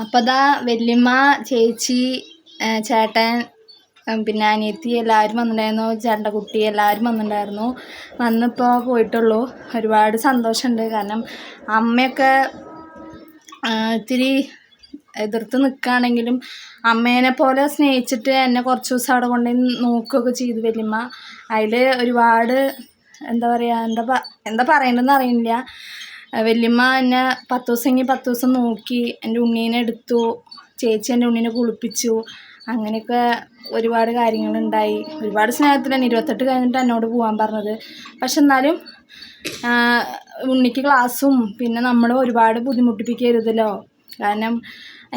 അപ്പോൾ അതാ വല്യമ്മ ചേച്ചി ചേട്ടൻ പിന്നെ അനിയത്തി എല്ലാവരും വന്നിട്ടുണ്ടായിരുന്നു. ചേട്ടന്റെ കുട്ടി എല്ലാവരും വന്നിട്ടുണ്ടായിരുന്നു. വന്നിപ്പോൾ പോയിട്ടുള്ളൂ. ഒരുപാട് സന്തോഷമുണ്ട്. കാരണം അമ്മയൊക്കെ ഇത്തിരി എതിർത്ത് നിൽക്കുകയാണെങ്കിലും അമ്മേനെ പോലെ സ്നേഹിച്ചിട്ട് എന്നെ കുറച്ച് ദിവസം അവിടെ കൊണ്ടുപോയി നോക്കുകയൊക്കെ ചെയ്തു വല്യമ്മ. അതിൽ ഒരുപാട് എന്താ പറയുക എന്താ എന്താ പറയേണ്ടതെന്ന് അറിയില്ല. വല്യമ്മ എന്നെ പത്ത് ദിവസമെങ്കിൽ പത്ത് ദിവസം നോക്കി എന്റെ ഉണ്ണീനെ എടുത്തു ചേച്ചി എന്റെ ഉണ്ണീനെ കുളിപ്പിച്ചു അങ്ങനെയൊക്കെ ഒരുപാട് കാര്യങ്ങളുണ്ടായി. ഒരുപാട് സ്നേഹത്തിൽ തന്നെ ഇരുപത്തെട്ട് കഴിഞ്ഞിട്ട് എന്നോട് പോകാൻ പറഞ്ഞത്. പക്ഷെ എന്നാലും ഉണ്ണിക്ക് ക്ലാസ്സും പിന്നെ നമ്മൾ ഒരുപാട് ബുദ്ധിമുട്ടിപ്പിക്കരുതല്ലോ. കാരണം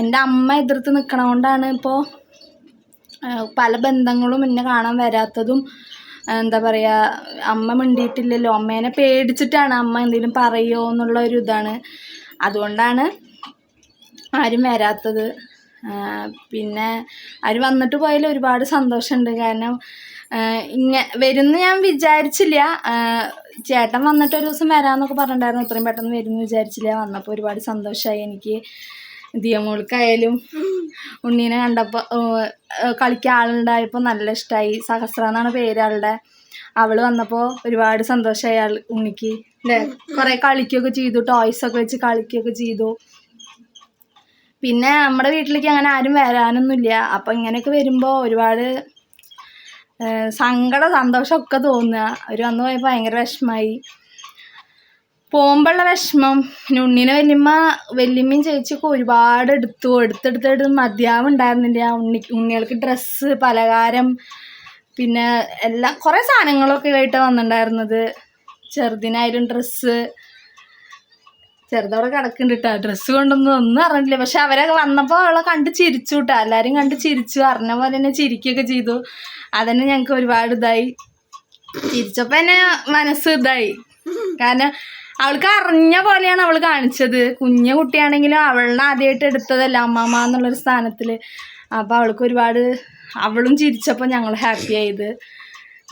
എന്റെ അമ്മ എതിർത്ത് നിൽക്കണ കൊണ്ടാണ് ഇപ്പോൾ പല ബന്ധങ്ങളും എന്നെ കാണാൻ വരാത്തതും എന്താ പറയുക അമ്മ മിണ്ടിയിട്ടില്ലല്ലോ. അമ്മേനെ പേടിച്ചിട്ടാണ് അമ്മ എന്തെങ്കിലും പറയുമോ എന്നുള്ള ഒരു ഇതാണ്. അതുകൊണ്ടാണ് ആരും വരാത്തത്. പിന്നെ ആര് വന്നിട്ട് പോയാൽ ഒരുപാട് സന്തോഷമുണ്ട്. കാരണം ഇങ്ങ വരുന്ന ഞാൻ വിചാരിച്ചില്ല. ചേട്ടൻ വന്നിട്ട് ഒരു ദിവസം വരാമെന്നൊക്കെ പറഞ്ഞിട്ടുണ്ടായിരുന്നു. ഇത്രയും പെട്ടെന്ന് വരുമെന്ന് വിചാരിച്ചില്ല. വന്നപ്പോൾ ഒരുപാട് സന്തോഷമായി എനിക്ക്. ദിയമോൾക്കായാലും ഉണ്ണീനെ കണ്ടപ്പോൾ കളിക്കാൻ ആളുണ്ടായപ്പോൾ നല്ല ഇഷ്ടമായി സഹസ്ര എന്നാണ് പേര് ആളുടെ. അവൾ വന്നപ്പോൾ ഒരുപാട് സന്തോഷമായി ആൾ ഉണ്ണിക്ക്. അല്ലേ കുറേ കളിക്കുകയൊക്കെ ചെയ്തു ടോയ്സൊക്കെ വെച്ച് കളിക്കുകയൊക്കെ ചെയ്തു. പിന്നെ നമ്മുടെ വീട്ടിലേക്ക് അങ്ങനെ ആരും വരാനൊന്നുമില്ല. അപ്പം ഇങ്ങനെയൊക്കെ വരുമ്പോൾ ഒരുപാട് സങ്കട സന്തോഷമൊക്കെ തോന്നുക. അവർ വന്നു പോയപ്പോൾ ഭയങ്കര വിഷമമായി പോകുമ്പോഴുള്ള വിഷമം. പിന്നെ ഉണ്ണീനെ വല്യമ്മ വല്യമ്മയും ചേച്ചിയൊക്കെ ഒരുപാട് എടുത്തു. എടുത്തെടുത്തെടുത്ത് മതിയാവുണ്ടായിരുന്നില്ല ഉണ്ണി ഉണ്ണികൾക്ക് ഡ്രസ്സ് പലഹാരം പിന്നെ എല്ലാം കുറേ സാധനങ്ങളൊക്കെ ആയിട്ട് വന്നിട്ടുണ്ടായിരുന്നത്. ചെറുതിനായാലും ഡ്രസ്സ്. ചെറുതവിടെ കിടക്കുന്നുണ്ട് കേട്ടോ ഡ്രസ്സ് കൊണ്ടൊന്നും ഒന്നും അറിഞ്ഞില്ല പക്ഷെ അവരൊക്കെ വന്നപ്പോൾ അവളെ കണ്ട് ചിരിച്ചു കേട്ടോ എല്ലാവരും കണ്ട് ചിരിച്ചു. അറിഞ്ഞ പോലെ തന്നെ ചിരിക്കുകയൊക്കെ ചെയ്തു. അതന്നെ ഞങ്ങൾക്ക് ഒരുപാട് ഇതായി. ചിരിച്ചപ്പോൾ തന്നെ മനസ്സ് ഇതായി. കാരണം അവൾക്ക് അറിഞ്ഞ പോലെയാണ് അവൾ കാണിച്ചത്. കുഞ്ഞു കുട്ടിയാണെങ്കിലും അവളിനെ ആദ്യമായിട്ട് എടുത്തതല്ല അമ്മമ്മ എന്നുള്ളൊരു സ്ഥാനത്തിൽ അപ്പോൾ അവൾക്ക് ഒരുപാട് അവളും ചിരിച്ചപ്പോൾ ഞങ്ങൾ ഹാപ്പി ആയത്.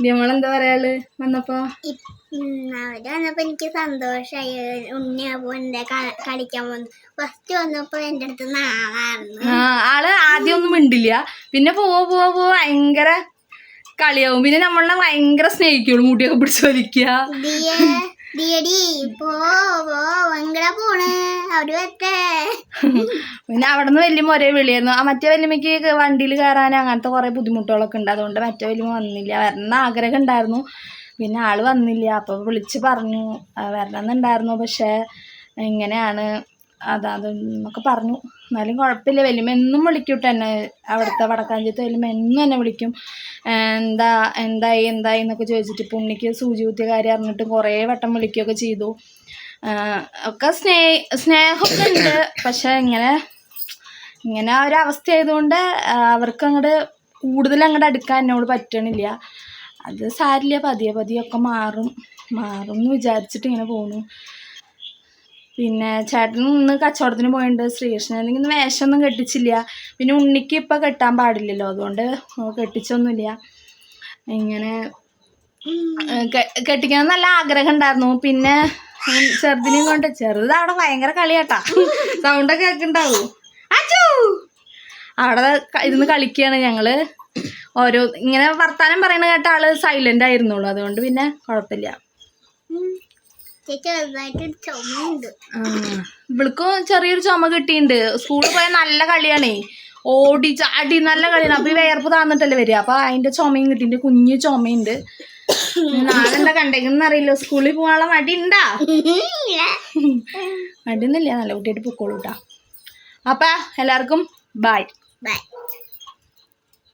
നമ്മളെന്താ പറയാൾ? വന്നപ്പോൾ അവർ വന്നപ്പോ എനിക്ക് സന്തോഷായി. ഉണ്ണിയാപ്പോ എന്റെ കളിക്കാൻ വന്നു. ഫസ്റ്റ് വന്നപ്പോ എന്റെ അടുത്ത് നാളായിരുന്നു. ആൾ ആദ്യം ഒന്നും മിണ്ടില്ല. പിന്നെ പോവോ പോവോ പോവോ ഭയങ്കര കളിയാവും. പിന്നെ നമ്മളെ ഭയങ്കര സ്നേഹിക്കുള്ളൂ. മുടിയൊക്കെ പിടിച്ച് വലിക്കുക. പിന്നെ അവിടെ നിന്ന് വല്യമ്മ ഒരേ വിളിയായിരുന്നു. ആ മറ്റേ വല്യമ്മയ്ക്ക് വണ്ടിയിൽ കയറാൻ അങ്ങനത്തെ കുറേ ബുദ്ധിമുട്ടുകളൊക്കെ ഉണ്ട്. അതുകൊണ്ട് മറ്റേ വല്യമ്മ വന്നില്ല. വരണം ആഗ്രഹം ഉണ്ടായിരുന്നു. പിന്നെ ആൾ വന്നില്ല. അപ്പോൾ വിളിച്ച് പറഞ്ഞു. വരണമെന്നുണ്ടായിരുന്നു. പക്ഷേ ഇങ്ങനെയാണ് അതാ അതെന്നൊക്കെ പറഞ്ഞു. എന്നാലും കുഴപ്പമില്ല. വല്യമ്മ എന്നും വിളിക്കും കേട്ടോ എന്നെ. അവിടുത്തെ വടക്കാഞ്ചേത്ത് വല്യമ്മ എന്നും എന്നെ വിളിക്കും എന്താ എന്തായി എന്തായി എന്നൊക്കെ ചോദിച്ചിട്ട് ഇപ്പം ഉണ്ണിക്ക് സൂചി കുത്തിയ കാര്യം അറിഞ്ഞിട്ട് കുറേ വട്ടം വിളിക്കുകയൊക്കെ ചെയ്തു. ഒക്കെ സ്നേ സ്നേഹമൊക്കെ ഉണ്ട്. പക്ഷെ ഇങ്ങനെ ഇങ്ങനെ ആ ഒരു അവസ്ഥ ആയതുകൊണ്ട് അവർക്ക് അങ്ങോട്ട് കൂടുതൽ അങ്ങോട്ട് അടുക്കാൻ എന്നോട് പറ്റണില്ല. അത് സാരില്ല പതിയെ പതിയെ ഒക്കെ മാറും. മാറും എന്ന് വിചാരിച്ചിട്ട് ഇങ്ങനെ പോകുന്നു പിന്നെ ചേട്ടൻ ഇന്ന് കച്ചവടത്തിന് പോയിട്ടുണ്ട് ശ്രീകൃഷ്ണൻ ഇന്ന് വേഷമൊന്നും കെട്ടിച്ചില്ല. പിന്നെ ഉണ്ണിക്ക് ഇപ്പം കെട്ടാൻ പാടില്ലല്ലോ. അതുകൊണ്ട് കെട്ടിച്ചൊന്നുമില്ല. ഇങ്ങനെ കെട്ടിക്കണം നല്ല ആഗ്രഹം ഉണ്ടായിരുന്നു. പിന്നെ ചെറുതിനെയും കൊണ്ട് ചെറുത് അവിടെ ഭയങ്കര കളിയാട്ടാ. സൗണ്ടൊക്കെ കേൾക്കുണ്ടാവൂ? അച്ചൂ അവിടെ ഇരുന്ന് കളിക്കുകയാണ് ഞങ്ങൾ. ഓരോ ഇങ്ങനെ വർത്താനം പറയണ കേട്ട ആൾ സൈലന്റ് ആയിരുന്നുള്ളൂ. അതുകൊണ്ട് പിന്നെ കുഴപ്പമില്ല. ഇവൾക്കും ചെറിയൊരു ചുമ കിട്ടിയിട്ടുണ്ട് സ്കൂളിൽ പോയാൽ നല്ല കളിയാണേ. ഓടി ചാടി നല്ല കളിയാണ്. അപ്പൊ ഈ വേർപ്പ് താന്നിട്ടല്ലേ വരിക. അപ്പൊ അതിന്റെ ചുമയും കിട്ടിയിട്ടുണ്ട് കുഞ്ഞു ചുമയുണ്ട്. നാളെ എന്താ കണ്ടേക്കെന്ന് അറിയില്ല. സ്കൂളിൽ പോകാനുള്ള മടി ഉണ്ടാ മടിയൊന്നുമില്ല. നല്ല കുട്ടിയായിട്ട് പൊക്കോളൂട്ടാ. അപ്പ അപ്പൊ എല്ലാവർക്കും ബൈ ബൈ